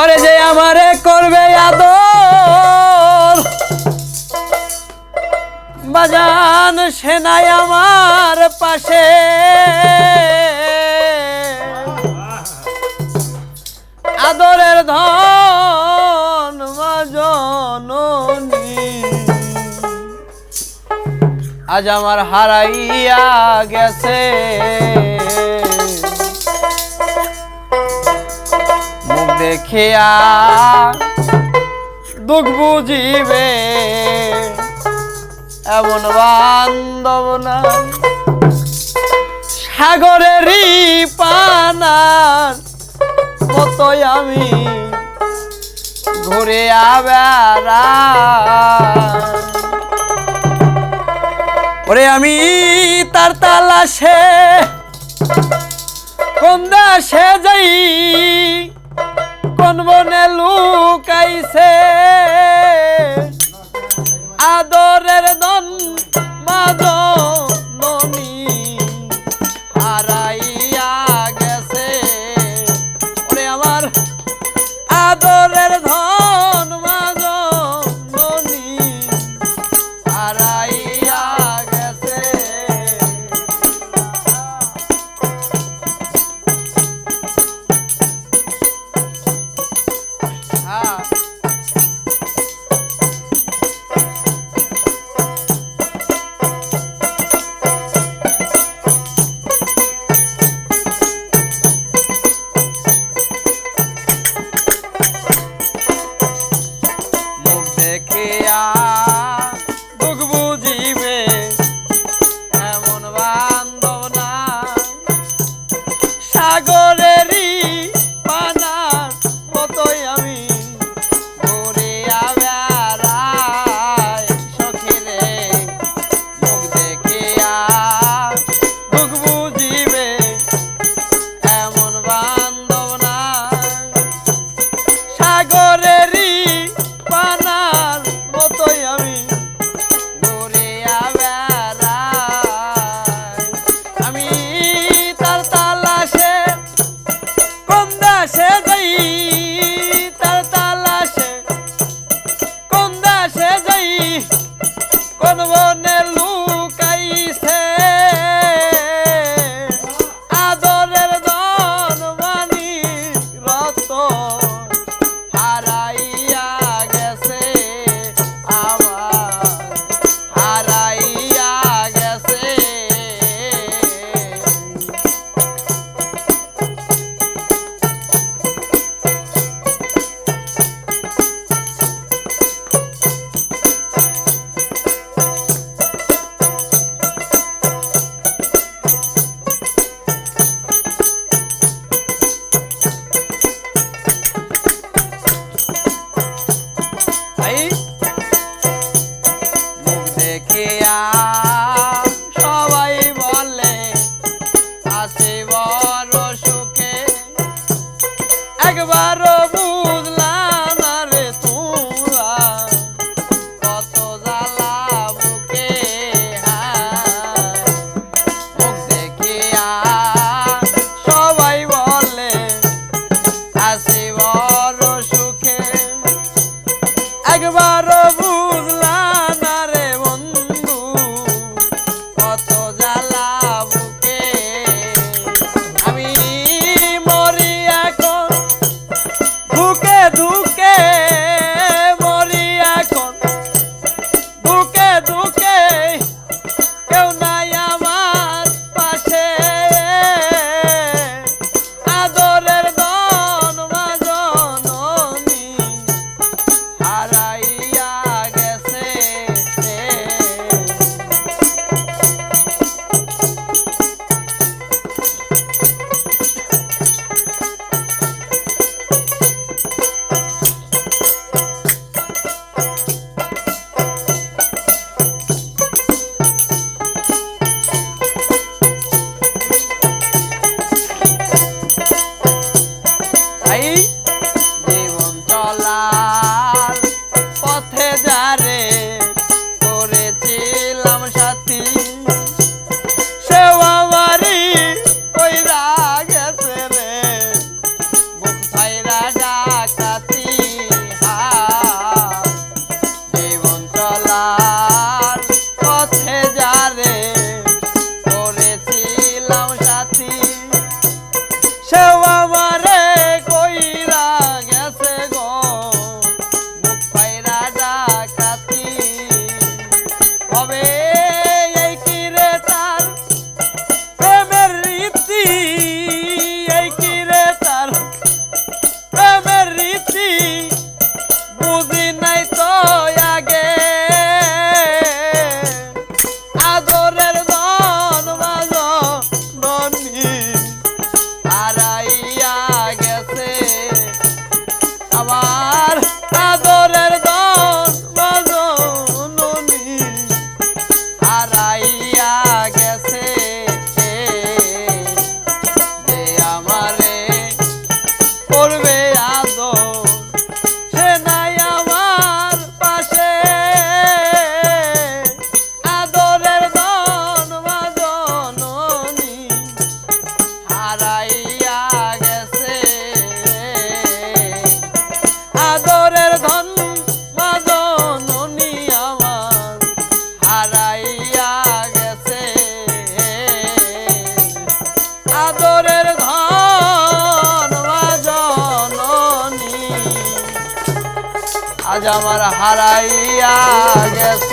আরে যে আমারে করবে আদর। বাজান সেনাই আমার পাশে। আদরের ধন মাজননী আজ আমার হারাইয়া গেছে। মুখ দেখিয়া দুঃখ বুঝিবে, এমন বান্ধব না সাগরেরই পানার মতোই আমি ঘুরে আবেড়া ওরে আমি তার তালাশে কোন দেশে যাই কোন বনে লুকাইছে। আদরের দন सी I got a Barro. Now আজ আমার হারাইয়া গেছে।